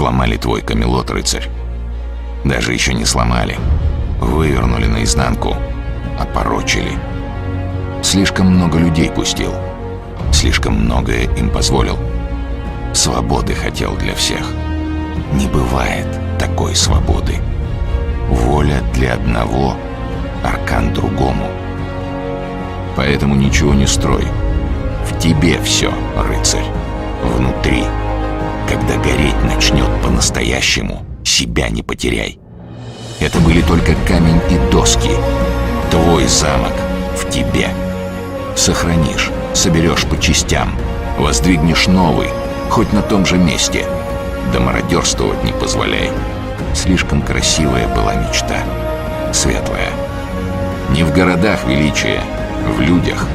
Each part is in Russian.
Сломали твой камелот, рыцарь. Даже еще не сломали. Вывернули наизнанку, опорочили. Слишком много людей пустил. Слишком многое им позволил. Свободы хотел для всех. Не бывает такой свободы. Воля для одного, аркан другому. Поэтому ничего не строй. В тебе все, рыцарь. Внутри. Когда гореть начнет по-настоящему, себя не потеряй. Это были только камень и доски. Твой замок в тебе. Сохранишь, соберешь по частям, воздвигнешь новый, хоть на том же месте. Да мародерствовать не позволяй. Слишком красивая была мечта. Светлая. Не в городах величие, в людях.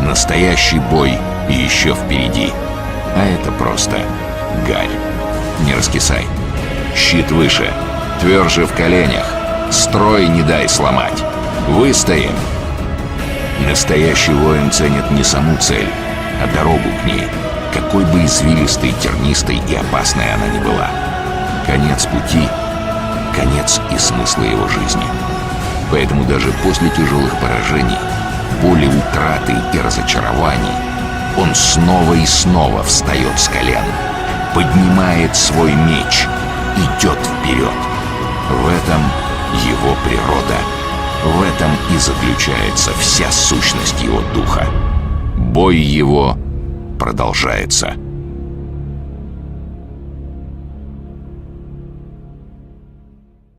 Настоящий бой еще впереди. А это просто гарь. Не раскисай. Щит выше, тверже в коленях. Строй не дай сломать. Выстоим. Настоящий воин ценит не саму цель, а дорогу к ней, какой бы извилистой, тернистой и опасной она ни была. Конец пути — конец и смысла его жизни. Поэтому даже после тяжелых поражений, боли утраты и разочарований, он снова и снова встает с колен, поднимает свой меч, идет вперед. В этом его природа — в этом и заключается вся сущность его духа. Бой его продолжается.